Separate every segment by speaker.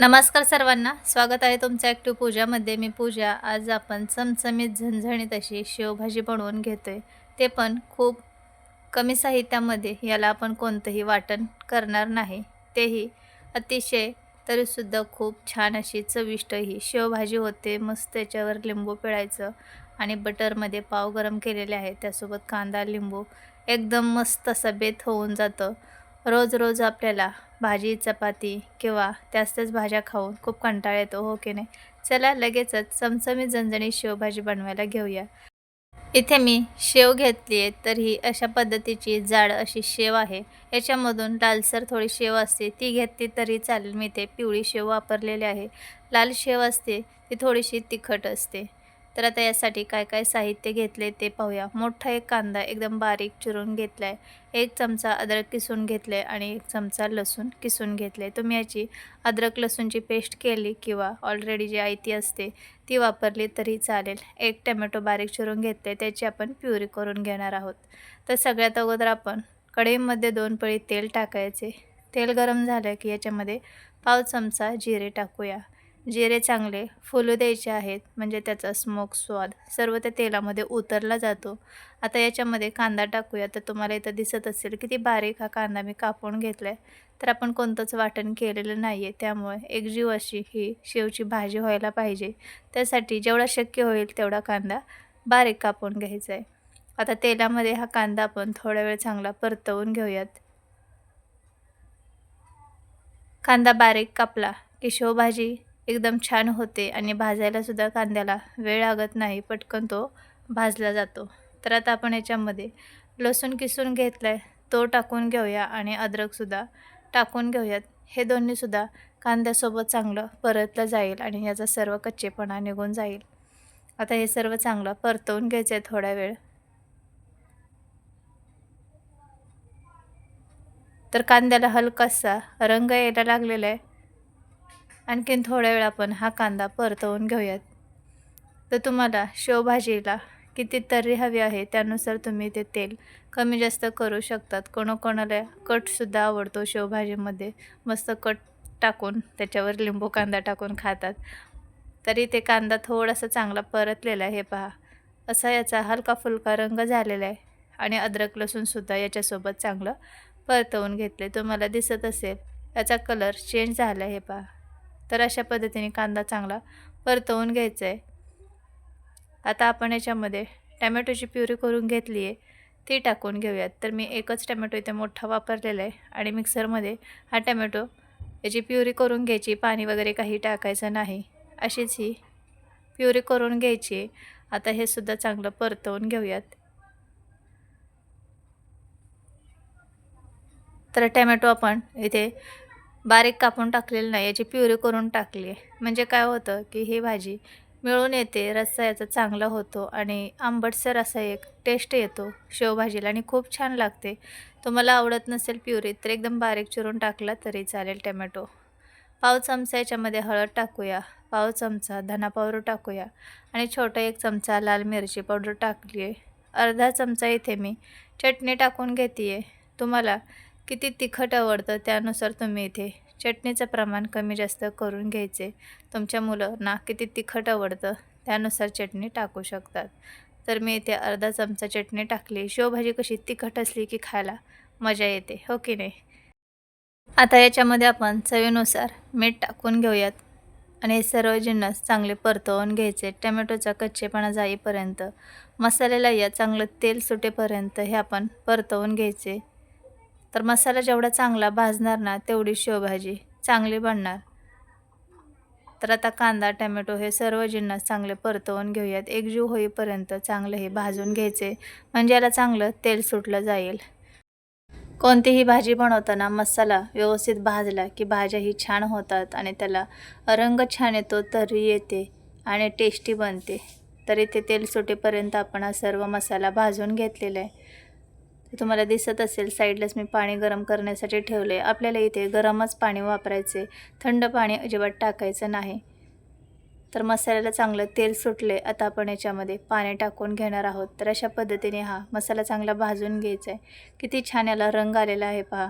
Speaker 1: नमस्कार सर्वांना. स्वागत आहे तुमचं ॲक्टिव्ह पूजामध्ये. मी पूजा. आज आपण चमचमीत झणझणीत अशी शेवभाजी बनवून घेतोय. ते पण खूप कमी साहित्यामध्ये याला आपण कोणतंही वाटण करणार नाही. तेही अतिशय तरीसुद्धा खूप छान अशी चविष्ट ही शेवभाजी होते. मस्त त्याच्यावर लिंबू पिळायचं आणि बटरमध्ये पाव गरम केलेले आहे त्यासोबत कांदा लिंबू. एकदम मस्त असं बेत होऊन जातं. रोज रोज आपल्याला भाजी चपाती किंवा त्याच त्याच भाज्या खाऊन खूप कंटाळा येतो हो की नाही? चला लगेचच चमचमीत झणझणीत शेवभाजी बनवायला घेऊया. इथे मी शेव घेतली आहे तर ही अशा पद्धतीची जाड अशी शेव आहे. याच्यामधून लालसर थोडी शेव असते ती घेतली तरी चालेल. मी ते पिवळी शेव वापरलेली आहे. लाल शेव असते ती थोडीशी तिखट असते. तर आता यासाठी काय काय साहित्य घेतले ते पाहूया. मोठा एक कांदा एकदम बारीक चिरून घेतला आहे एक चमचा अद्रक किसून घेतले आहे आणि एक चमचा लसूण किसून घेतले तुम्ही याची अद्रक लसूणची पेस्ट केली किंवा ऑलरेडी जी आयती असते ती वापरली तरी चालेल. एक टमॅटो बारीक चिरून घेतले त्याची आपण प्युरी करून घेणार आहोत. तर सगळ्यात अगोदर आपण कढईमध्ये दोन पळी तेल टाकायचे. तेल गरम झालं की याच्यामध्ये पाव चमचा जिरे टाकूया. जिरे चांगले फुलू द्यायचे आहेत म्हणजे त्याचा स्मोक स्वाद सर्व त्या तेलामध्ये उतरला जातो. आता याच्यामध्ये कांदा टाकूया तर तुम्हाला इथं दिसत असेल किती बारीक हा कांदा मी कापून घेतला आहे तर आपण कोणतंच वाटण केलेलं नाही आहे त्यामुळे एकजीव अशी ही शेवची भाजी व्हायला पाहिजे. त्यासाठी जेवढा शक्य होईल तेवढा कांदा बारीक कापून घ्यायचा आहे. आता तेलामध्ये हा कांदा आपण थोडा वेळ चांगला परतवून घेऊयात. कांदा बारीक कापला की शेवभाजी एकदम छान होते आणि भाजायलासुद्धा कांद्याला वेळ लागत नाही पटकन तो भाजला जातो. तर आता आपण याच्यामध्ये लसूण किसून घेतला आहे तो टाकून घेऊया आणि अद्रकसुद्धा टाकून घेऊयात. हे दोन्हीसुद्धा कांद्यासोबत चांगलं परतलं जाईल आणि याचा सर्व कच्चेपणा निघून जाईल. आता हे सर्व चांगलं परतवून घ्यायचं आहे थोडा वेळ. तर कांद्याला हलकासा रंग यायला लागलेला आहे. आणखीन थोड्या वेळ आपण हा कांदा परतवून घेऊयात. तर तुम्हाला शेवभाजीला किती तर्री हवी आहे त्यानुसार तुम्ही ते तेल कमी जास्त करू शकतात. कोणाकोणाला कटसुद्धा आवडतो शेवभाजीमध्ये. मस्त कट टाकून त्याच्यावर लिंबू कांदा टाकून खातात. तरी ते कांदा थोडासा चांगला परतलेला आहे पहा. असा याचा हलका फुलका रंग झालेला आहे आणि अद्रक लसूणसुद्धा याच्यासोबत चांगलं परतवून घेतले. तुम्हाला दिसत असेल याचा कलर चेंज झाला आहे हे पहा. तर अशा पद्धतीने कांदा चांगला परतवून घ्यायचा आहे आता आपण याच्यामध्ये टॅमॅटोची प्युरी करून घेतली आहे ती टाकून घेऊयात. तर मी एकच टॅमॅटो इथे मोठा वापरलेला आहे आणि मिक्सरमध्ये हा टॅमॅटो याची प्युरी करून घ्यायची पाणी वगैरे काही टाकायचं नाही. अशीच ही प्युरी करून घ्यायची आता हे सुद्धा चांगलं परतवून घेऊयात. तर टॅमॅटो आपण इथे बारीक कापून टाकलेलं नाही याची प्युरी करून टाकली आहे म्हणजे काय होतं की ही भाजी मिळून येते रस्सा याचा चांगला होतो आणि आंबटसर असा एक टेस्ट येतो शेवभाजीला आणि खूप छान लागते. तुम्हाला आवडत नसेल प्युरी तर एकदम बारीक चिरून टाकला तरी चालेल टमॅटो. पाव चमचा याच्यामध्ये हळद टाकूया पाव चमचा धना पावडर टाकूया आणि छोटा एक चमचा लाल मिरची पावडर टाकली आहे अर्धा चमचा इथे मी चटणी टाकून घेते आहे तुम्हाला किती तिखट आवडतं त्यानुसार तुम्ही इथे चटणीचं प्रमाण कमी जास्त करून घ्यायचे. तुमच्या मुलांना किती तिखट आवडतं त्यानुसार चटणी टाकू शकतात. तर मी इथे अर्धा चमचा चटणी टाकली. शेवभाजी कशी तिखट असली की खायला मजा येते हो की नाही? आता याच्यामध्ये आपण चवीनुसार मीठ टाकून घेऊयात. आणि हे सर्व जिन्नस चांगले परतवून घ्यायचे. टमॅटोचा कच्चेपणा जाईपर्यंत मसाल्याला या चांगलं तेल सुटेपर्यंत हे आपण परतवून घ्यायचे. तर मसाला जेवढा चांगला भाजणार ना तेवढी शेवभाजी चांगली बनणार. तर आता कांदा टमॅटो हे सर्व जिन्नस चांगले परतवून घेऊयात. एकजीव होईपर्यंत चांगलं हे भाजून घ्यायचे. म्हणजे याला चांगलं तेल सुटलं जाईल. कोणतीही भाजी बनवताना मसाला व्यवस्थित भाजला की भाज्या ही छान होतात आणि त्याला रंग छान येतो तरी येते आणि टेस्टी बनते. तरी ते तेल सुटेपर्यंत आपण हा सर्व मसाला भाजून घेतलेला आहे. तुम्हाला दिसत असेल साईडलाच मी पाणी गरम करण्यासाठी ठेवले आपल्याला इथे गरमच पाणी वापरायचे थंड पाणी अजिबात टाकायचं नाही. तर मसाल्याला चांगलं तेल सुटले आता आपण याच्यामध्ये पाणी टाकून घेणार आहोत. तर अशा पद्धतीने हा मसाला चांगला भाजून घ्यायचा आहे किती छान याला रंग आलेला आहे पहा.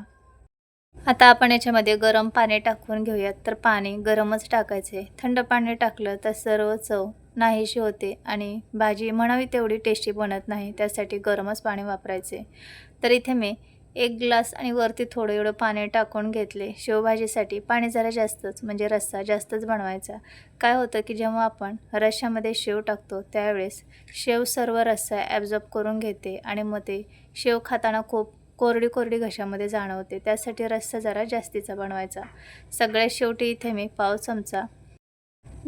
Speaker 1: आता आपण याच्यामध्ये गरम पाणी टाकून घेऊयात. तर पाणी गरमच टाकायचे. थंड पाणी टाकलं तर सर्व चव नाहीशी होते आणि भाजी म्हणावी तेवढी टेस्टी बनत नाही. त्यासाठी गरमच पाणी वापरायचे. तर इथे मी एक ग्लास आणि वरती थोडं एवढं पाणी टाकून घेतले. शेवभाजीसाठी पाणी जरा जास्तच म्हणजे रस्सा जास्तच बनवायचा. काय होतं की जेव्हा आपण रश्श्यामध्ये शेव टाकतो त्यावेळेस शेव सर्व रस्सा ॲब्झॉर्ब करून घेते आणि मग ते शेव खाताना खूप कोरडी कोरडी घशामध्ये जाणवते. त्यासाठी रस्सा जरा जास्तीचा बनवायचा. सगळ्यात शेवटी इथे मी पाव चमचा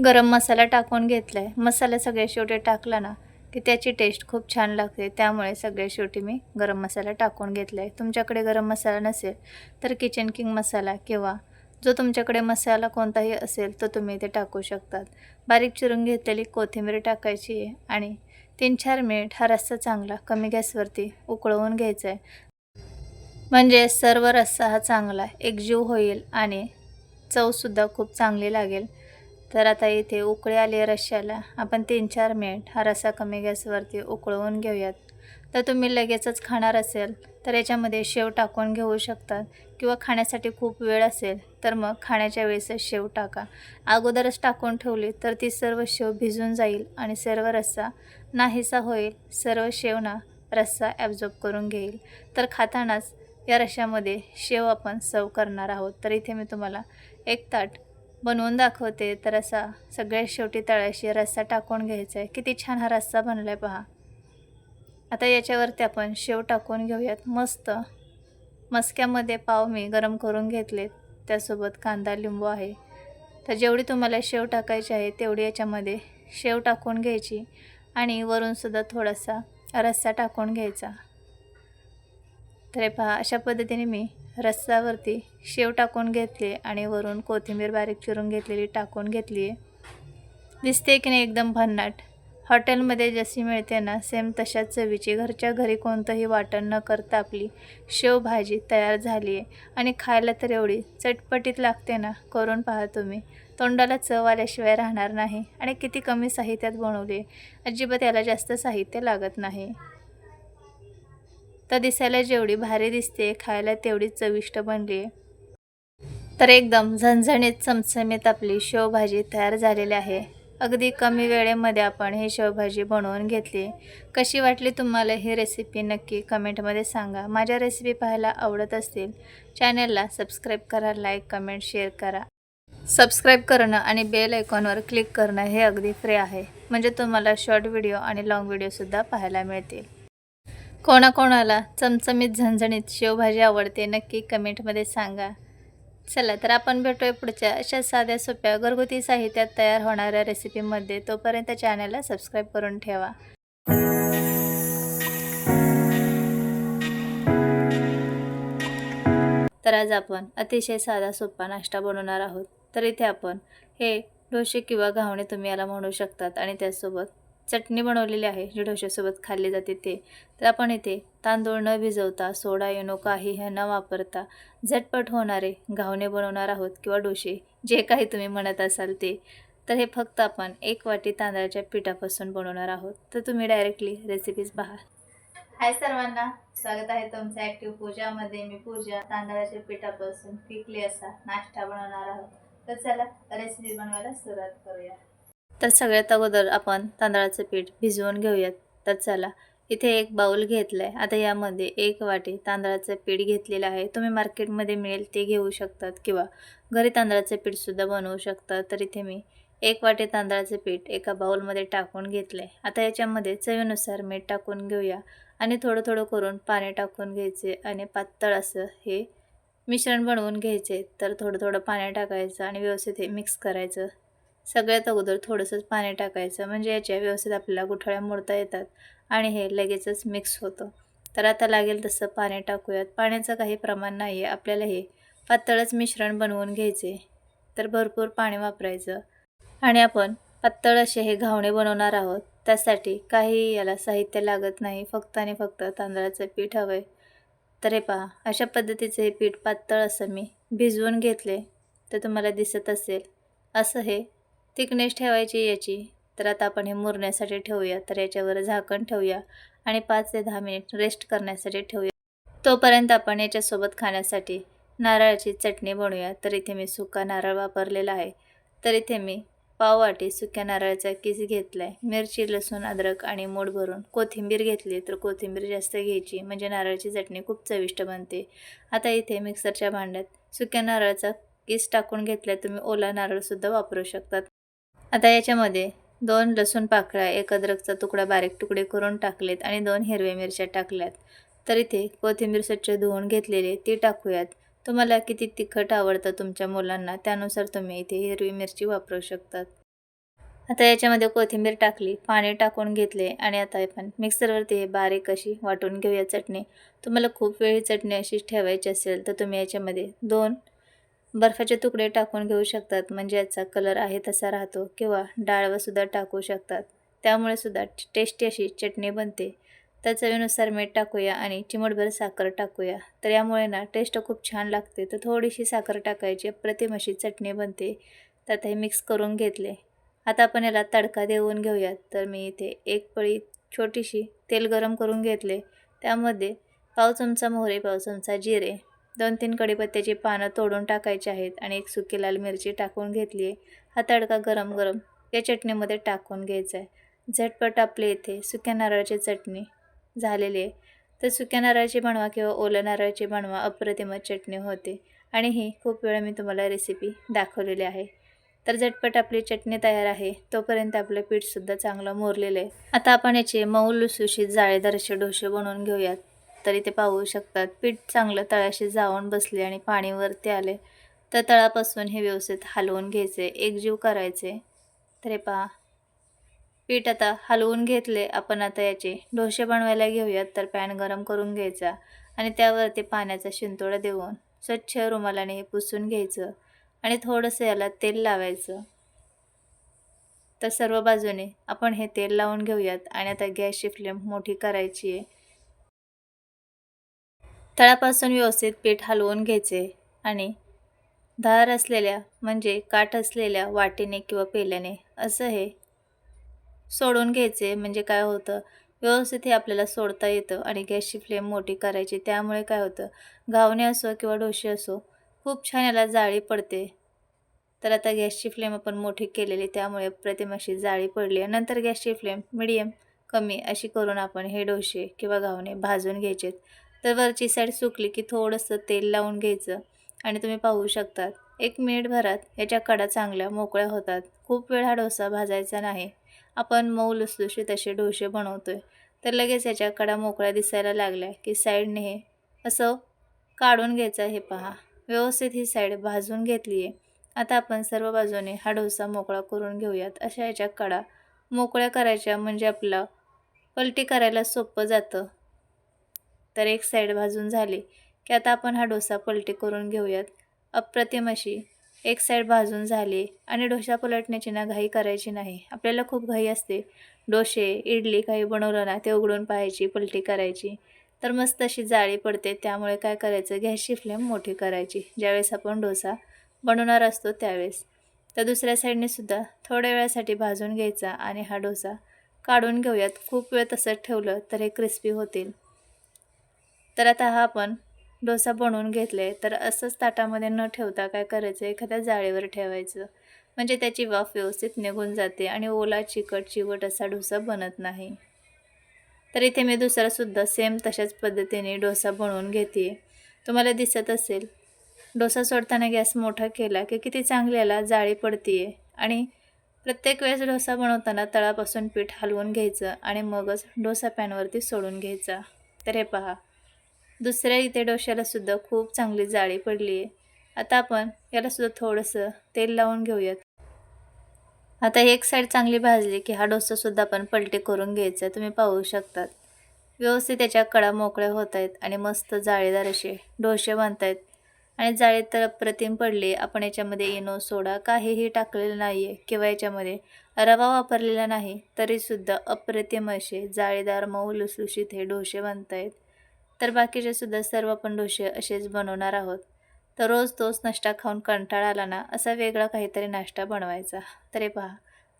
Speaker 1: गरम मसाला टाकून घेतला आहे मसाला सगळ्या शेवटी टाकला ना की त्याची टेस्ट खूप छान लागते. त्यामुळे सगळ्या शेवटी मी गरम मसाला टाकून घेतला आहे तुमच्याकडे गरम मसाला नसेल तर किचन किंग मसाला किंवा जो तुमच्याकडे मसाला कोणताही असेल तो तुम्ही इथे टाकू शकतात. बारीक चिरून घेतलेली कोथिंबीर टाकायची आहे आणि तीन चार मिनिट हा रस्सा चांगला कमी गॅसवरती उकळवून घ्यायचा आहे म्हणजे सर्व रस्सा हा चांगला एकजीव होईल आणि चवसुद्धा खूप चांगली लागेल. तर आता इथे उकळी आली रश्श्याला. आपण तीन चार मिनिट हा रस्सा कमी गॅसवरती उकळवून घेऊयात. तर तुम्ही लगेचच खाणार असेल तर याच्यामध्ये शेव टाकून घेऊ शकतात किंवा खाण्यासाठी खूप वेळ असेल तर मग खाण्याच्या वेळेसच शेव टाका. अगोदरच टाकून ठेवली तर ती सर्व शेव भिजून जाईल आणि सर्व रस्सा नाहीसा होईल. सर्व शेव ना रस्सा ॲब्झॉर्ब करून घेईल. तर खातानाच या रश्श्यामध्ये शेव आपण सर्व करणार आहोत. तर इथे मी तुम्हाला एक ताट बनवून दाखवते. तर असा सगळ्यात शेवटी तळाशी रस्सा टाकून घ्यायचा आहे. किती छान हा रस्सा बनला आहे पहा. आता याच्यावरती आपण शेव टाकून घेऊयात. मस्त. मस्क्यामध्ये पाव मी गरम करून घेतलेत. त्यासोबत कांदा लिंबू आहे. तर जेवढी तुम्हाला शेव टाकायची आहे तेवढी याच्यामध्ये शेव टाकून घ्यायची आणि वरूनसुद्धा थोडासा रस्सा टाकून घ्यायचा. तर हे पहा अशा पद्धतीने मी रस्सावरती शेव टाकून घेतले आणि वरून कोथिंबीर बारीक चिरून घेतलेली टाकून घेतली. आहे दिसते की नाही एकदम भन्नाट. हॉटेलमध्ये जशी मिळते ना सेम तशाच चवीची. घरच्या घरी कोणतंही वाटण न करता आपली शेवभाजी तयार झाली आहे. आणि खायला तर एवढी चटपटीत लागते ना करून पहा तुम्ही. तोंडाला चव आल्याशिवाय राहणार नाही. आणि किती कमी साहित्यात बनवली आहे. अजिबात याला जास्त साहित्य लागत नाही. तर दिसायला जेवढी भारी दिसते खायला तेवढी चविष्ट बनली. तर एकदम झणझणीत चमचमीत आपली शेवभाजी तयार झालेली आहे. अगदी कमी वेळेमध्ये आपण ही शेवभाजी बनवून घेतली. कशी वाटली तुम्हाला ही रेसिपी नक्की कमेंटमध्ये सांगा. माझ्या रेसिपी पाहायला आवडत असतील चॅनलला सबस्क्राईब करा लाईक कमेंट शेअर करा. सबस्क्राईब करणं आणि बेल आयकॉनवर क्लिक करणं हे अगदी फ्री आहे. म्हणजे तुम्हाला शॉर्ट व्हिडिओ आणि लाँग व्हिडिओसुद्धा पाहायला मिळतील. कोणाकोणाला चमचमीत झणझणीत शेवभाजी आवडते नक्की कमेंटमध्ये सांगा. चला तर आपण भेटूया पुढच्या अशा साध्या सोप्या घरगुती साहित्यात तयार होणाऱ्या रेसिपीमध्ये. तोपर्यंत चॅनलला सबस्क्राईब करून ठेवा. तर आज आपण अतिशय साधा सोपा नाश्ता बनवणार आहोत. तर इथे आपण हे डोसे किंवा घावणे तुम्ही याला म्हणू शकतात आणि त्यासोबत चटणी बनवलेली आहे जी डोश्यासोबत खाल्ली जाते ते. तर आपण इथे तांदूळ न भिजवता सोडा येणो काही हे न वापरता झटपट होणारे घावणे बनवणार आहोत किंवा डोसे जे काही तुम्ही म्हणत असाल ते. तर हे फक्त आपण एक वाटी तांदळाच्या पिठापासून बनवणार आहोत. तर तुम्ही डायरेक्टली रेसिपीज पहा. हाय सर्वांना स्वागत आहे तुमचं ॲक्टिव्ह पूजामध्ये मी पूजा तांदळाच्या पिठापासून पिकली असा नाश्ता बनवणार आहोत. तर चला रेसिपी बनवायला सुरुवात करूया. तर सगळ्यात अगोदर आपण तांदळाचं पीठ भिजवून घेऊयात. तर चला इथे एक बाऊल घेतलं आहे आता यामध्ये एक वाटी तांदळाचं पीठ घेतलेलं आहे. तुम्ही मार्केटमध्ये मिळेल ते घेऊ शकतात किंवा घरी तांदळाचं पीठसुद्धा बनवू शकता. तर इथे मी एक वाटी तांदळाचं पीठ एका बाऊलमध्ये टाकून घेतलं आहे आता याच्यामध्ये चवीनुसार मीठ टाकून घेऊया आणि थोडं थोडं करून पाणी टाकून घ्यायचे आणि पातळ असं हे मिश्रण बनवून घ्यायचे. तर थोडं थोडं पाणी टाकायचं आणि व्यवस्थित हे मिक्स करायचं. सगळ्यात अगोदर थोडंसंच पाणी टाकायचं. म्हणजे याच्या व्यवस्थित आपल्याला गुठळ्या मोडता येतात आणि हे लगेचच मिक्स होतं. तर आता लागेल तसं पाणी टाकूयात. पाण्याचं काही प्रमाण नाही आहे आपल्याला हे पातळच मिश्रण बनवून घ्यायचे. तर भरपूर पाणी वापरायचं. आणि आपण पातळ असे हे घावणे बनवणार आहोत. त्यासाठी काही याला साहित्य लागत नाही. फक्त आणि फक्त तांदळाचं पीठ हवं आहे तर हे पहा अशा पद्धतीचं हे पीठ पातळ असं मी भिजवून घेतले तर तुम्हाला दिसत असेल. असं हे थिकनेस ठेवायची याची. तर आता आपण हे मुरण्यासाठी ठेवूया. तर याच्यावर झाकण ठेवूया आणि पाच ते दहा मिनिट रेस्ट करण्यासाठी ठेवूया. तोपर्यंत आपण याच्यासोबत खाण्यासाठी नारळाची चटणी बनवूया. तर इथे मी सुका नारळ वापरलेला आहे. तर इथे मी पाववाटी सुक्या नारळाचा किस घेतला आहे मिरची लसूण अद्रक आणि मूठ भरून कोथिंबीर घेतली. तर कोथिंबीर जास्त घ्यायची. म्हणजे नारळाची चटणी खूप चविष्ट बनते. आता इथे मिक्सरच्या भांड्यात सुक्या नारळाचा किस टाकून घेतला तुम्ही ओला नारळसुद्धा वापरू शकतात. आता याच्यामध्ये दोन लसूण पाकळ्या एक अद्रकचा तुकडा बारीक तुकडे करून टाकलेत आणि दोन हिरव्या मिरच्या टाकल्यात. तर इथे कोथिंबीर स्वच्छ धुवून घेतलेली ती टाकूयात. तुम्हाला किती तिखट आवडतं तुमच्या मुलांना त्यानुसार तुम्ही इथे हिरवी मिरची वापरू शकतात. आता याच्यामध्ये कोथिंबीर टाकली पाणी टाकून घेतले आणि आता आपण मिक्सरवरती हे बारीक अशी वाटून घेऊया चटणी. तुम्हाला खूप वेळी चटणी अशीच ठेवायची असेल तर तुम्ही याच्यामध्ये दोन बर्फाचे तुकडे टाकून घेऊ शकतात म्हणजे याचा कलर आहे तसा राहतो किंवा डाळवसुद्धा टाकू शकतात. त्यामुळे सुद्धा टेस्टी अशी चटणी बनते. तर चवीनुसार मीठ टाकूया आणि चिमटभर साखर टाकूया. तर यामुळे ना टेस्ट खूप छान लागते. तर थोडीशी साखर टाकायची अप्रतिम अशी चटणी बनते. तर आता हे मिक्स करून घेतले. आता आपण याला तडका देऊन घेऊयात. तर मी इथे एक पळी छोटीशी तेल गरम करून घेतले. त्यामध्ये पाव चमचा मोहरे पाव चमचा जिरे दोन तीन कढीपत्त्याची पानं तोडून टाकायची आहेत आणि एक सुकी लाल मिरची टाकून घेतली आहे. हा तडका गरम गरम या चटणीमध्ये टाकून घ्यायचा आहे. झटपट आपले इथे सुक्या नारळाची चटणी झालेली आहे. तर सुक्या नारळाची बनवा किंवा ओल्या नारळाची बनवा अप्रतिम चटणी होते. आणि ही खूप वेळा मी तुम्हाला रेसिपी दाखवलेली आहे. तर झटपट आपली चटणी तयार आहे. तोपर्यंत आपलं पीठसुद्धा चांगलं मोरलेलं आहे. आता आपण याचे मऊ लुसुशीत जाळेदार असे डोसे बनवून घेऊयात. तरी ते पाहू शकतात. पीठ चांगलं तळाशी जाऊन बसले आणि पाणीवरती आले. तर तळापासून हे व्यवस्थित हलवून घ्यायचे. एकजीव करायचे. तर हे पहा. पीठ आता हलवून घेतले. आपण आता याचे डोसे बनवायला घेऊयात. तर पॅन गरम करून घ्यायचा आणि त्यावरती पाण्याचा शिंतोडा देऊन स्वच्छ रुमालाने हे पुसून घ्यायचं आणि थोडंसं याला तेल लावायचं. तर सर्व बाजूने आपण हे तेल लावून घेऊयात आणि आता गॅसची फ्लेम मोठी करायची आहे. तळापासून व्यवस्थित पीठ हलवून घ्यायचे आणि धार असलेल्या म्हणजे काठ असलेल्या वाटीने किंवा पेल्याने असं हे सोडून घ्यायचे. म्हणजे काय होतं? व्यवस्थित हे आपल्याला सोडता येतं आणि गॅसची फ्लेम मोठी करायची. त्यामुळे काय होतं? घावणे असो किंवा डोसे असो खूप छान याला जाळी पडते. तर आता गॅसची फ्लेम आपण मोठी केलेली त्यामुळे प्रतिमाशी जाळी पडली आहे नंतर गॅसची फ्लेम मिडियम कमी अशी करून आपण हे डोसे किंवा घावणे भाजून घ्यायचेत. तर वरची साईड सुकली की थोडंसं तेल लावून घ्यायचं. आणि तुम्ही पाहू शकतात एक मिनिटभरात याच्या कडा चांगल्या मोकळ्या होतात. खूप वेळ हा डोसा भाजायचा नाही. आपण मऊ लुसलुशीत असे डोसे बनवतो आहे तर लगेच याच्या कडा मोकळ्या दिसायला लागल्या की साईडने हे असं काढून घ्यायचं हे पहा. व्यवस्थित ही साईड भाजून घेतली आहे. आता आपण सर्व बाजूने हा डोसा मोकळा करून घेऊयात. अशा याच्या कडा मोकळ्या करायच्या म्हणजे आपला पलटी करायला सोपं जातं. तर एक साईड भाजून झाली की आता आपण हा डोसा पलटी करून घेऊयात. अप्रतिम अशी. एक साईड भाजून झाली आणि डोसा पलटण्याची ना घाई करायची नाही. आपल्याला खूप घाई असते. डोसे इडली काही बनवलं ना ते उघडून पाहायची पलटी करायची. तर मस्त अशी जाळी पडते त्यामुळे काय करायचं? गॅसची फ्लेम मोठी करायची. ज्यावेळेस आपण डोसा बनवणार असतो त्यावेळेस. तर दुसऱ्या साईडने सुद्धा थोड्या वेळासाठी भाजून घ्यायचा आणि हा डोसा काढून घेऊयात. खूप वेळ तसंच ठेवलं तर हे क्रिस्पी होतील. तर आता हा आपण डोसा बनवून घेतले. तर असंच ताटामध्ये न ठेवता काय करायचं? एखाद्या जाळीवर ठेवायचं. म्हणजे त्याची वाफ व्यवस्थित निघून जाते आणि ओला चिकट चिवट असा डोसा बनत नाही. तर इथे मी दुसरासुद्धा सेम तशाच पद्धतीने डोसा बनवून घेते. तुम्हाला दिसत असेल डोसा सोडताना गॅस मोठा केला की किती चांगल्याला जाळी पडते आणि प्रत्येक वेळेस डोसा बनवताना तळापासून पीठ हलवून घ्यायचं आणि मगच डोसा पॅनवरती सोडून घ्यायचा. तर हे पहा. दुसऱ्या इथे डोश्याला सुद्धा खूप चांगली जाळी पडली आहे. आता आपण याला सुद्धा थोडंसं तेल लावून घेऊयात. आता एक साईड चांगली भाजली की हा डोसासुद्धा आपण पलटी करून घ्यायचा तुम्ही पाहू शकतात. व्यवस्थित त्याच्या कडा मोकळ्या होत आहेत आणि मस्त जाळीदार असे डोसे बनत आहेत आणि जाळी तर अप्रतिम पडले आपण याच्यामध्ये इनो सोडा काहीही टाकलेलं नाही आहे किंवा याच्यामध्ये रवा वापरलेला नाही तरीसुद्धा अप्रतिम असे जाळीदार मऊ लुसलुशीत हे डोसे बनत आहेत तर बाकीचे सुद्धा सर्व आपण डोसे असेच बनवणार आहोत. तर रोज तोच नाश्ता खाऊन कंटाळा आला ना असा वेगळा काहीतरी नाश्ता बनवायचा. तरी पहा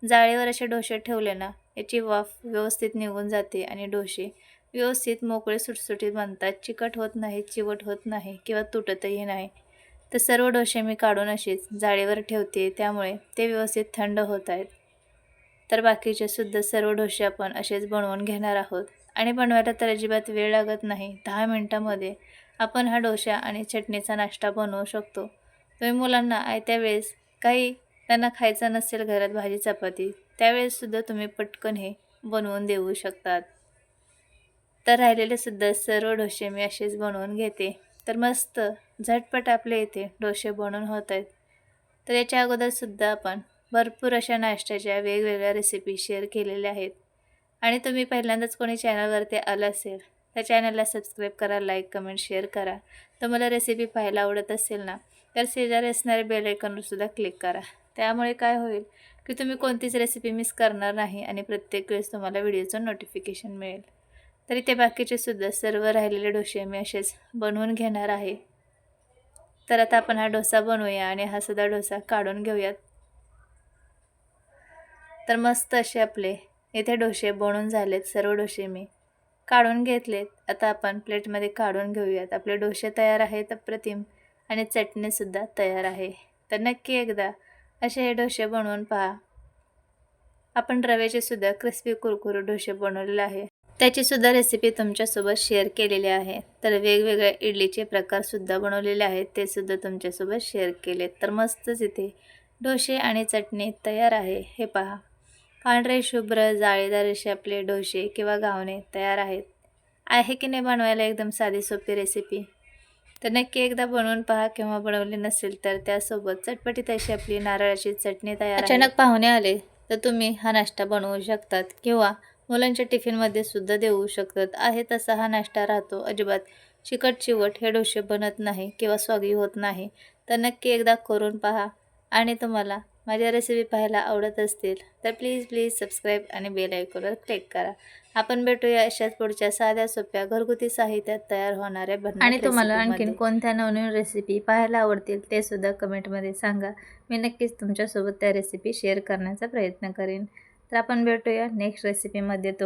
Speaker 1: जाळीवर असे डोसे ठेवले ना याची वाफ व्यवस्थित निघून जाते आणि डोसे व्यवस्थित मोकळे सुटसुटीत बनतात. चिकट होत नाही चिवट होत नाही किंवा तुटतही नाही. तर सर्व डोसे मी काढून असेच जाळीवर ठेवते त्यामुळे ते व्यवस्थित थंड होत आहेत. तर बाकीचे सुद्धा सर्व डोसे आपण असेच बनवून घेणार आहोत. आणि बनवायला तर अजिबात वेळ लागत नाही. दहा मिनटामध्ये आपण हा डोसा आणि चटणीचा नाश्ता बनवू शकतो. तुम्ही मुलांना आयत्या वेळेस काही त्यांना खायचं नसेल घरात भाजी चपाती त्यावेळेससुद्धा तुम्ही पटकन हे बनवून देऊ शकतात. तर राहिलेले सुद्धा सर्व डोसे मी असेच बनवून घेते. तर मस्त झटपट आपले इथे डोसे बनवून होत आहेत. तर याच्या अगोदरसुद्धा आपण भरपूर अशा नाश्त्याच्या वेगवेगळ्या रेसिपी शेअर केलेल्या आहेत. आणि तुम्ही पहिल्यांदाच कोणी चॅनलवरती आलं असेल त्या चॅनलला सबस्क्राईब करा लाईक कमेंट शेअर करा. तुम्हाला रेसिपी पाहायला आवडत असेल ना तर शेजारी असणाऱ्या बेल आयकॉनवरसुद्धा क्लिक करा. त्यामुळे काय होईल की तुम्ही कोणतीच रेसिपी मिस करणार नाही आणि प्रत्येक वेळेस तुम्हाला व्हिडिओचं नोटिफिकेशन मिळेल. तरी ते बाकीचे सुद्धा सर्व राहिलेले डोसे मी असेच बनवून घेणार आहे. तर आता आपण हा डोसा बनवूया आणि हा सुद्धा डोसा काढून घेऊयात. तर मस्त असे आपले इथे डोसे बनून झालेत सर्व डोसे मी. काढून घेतलेत. आता आपण प्लेटमध्ये काढून घेऊयात. आपले डोसे तयार आहेत अप्रतिम. आणि चटणीसुद्धा तयार आहे. तर नक्की एकदा असे हे डोसे बनवून पहा. आपण रव्याचे सुद्धा क्रिस्पी कुरकुरे डोसे बनवलेले आहे. त्याची सुद्धा रेसिपी तुमच्यासोबत शेअर केलेली आहे. तर वेगवेगळ्या इडलीचे प्रकारसुद्धा बनवलेले आहेत. ते सुद्धा तुमच्यासोबत शेअर केले तर मस्तच इथे डोसे आणि चटणी तयार आहे. हे पहा. पांढरे शुभ्र जाळीदार असे आपले डोसे किंवा घावणे तयार आहेत. आहे की नाही बनवायला एकदम साधी सोपी रेसिपी तर नक्की एकदा बनवून पहा. किंवा बनवली नसेल तर त्यासोबत चटपटीत अशी आपली नारळाची चटणी तयार अचानक पाहुणे आले तर तुम्ही हा नाश्ता बनवू शकतात किंवा मुलांच्या टिफिनमध्ये सुद्धा देऊ शकतात. आहे तसा हा नाश्ता राहतो. अजिबात चिकट चिवट हे डोसे बनत नाही किंवा स्वागी होत नाही. तर नक्की एकदा करून पहा आणि तुम्हाला माझ्या रेसिपी पाहायला आवडत असतील तर प्लीज प्लीज सबस्क्राईब आणि बेल आयकॉनवर क्लिक करा. आपण भेटूया अशाच पुढच्या साध्या सोप्या घरगुती साहित्यात तयार होणाऱ्या भन्नाट
Speaker 2: आणि तुम्हाला आणखीन. कोणत्या नवनवीन रेसिपी पाहायला आवडतील ते सुद्धा कमेंटमध्ये सांगा. मी नक्कीच तुमच्यासोबत त्या रेसिपी शेअर करण्याचा प्रयत्न करेन. तर आपण भेटूया नेक्स्ट रेसिपीमध्ये तो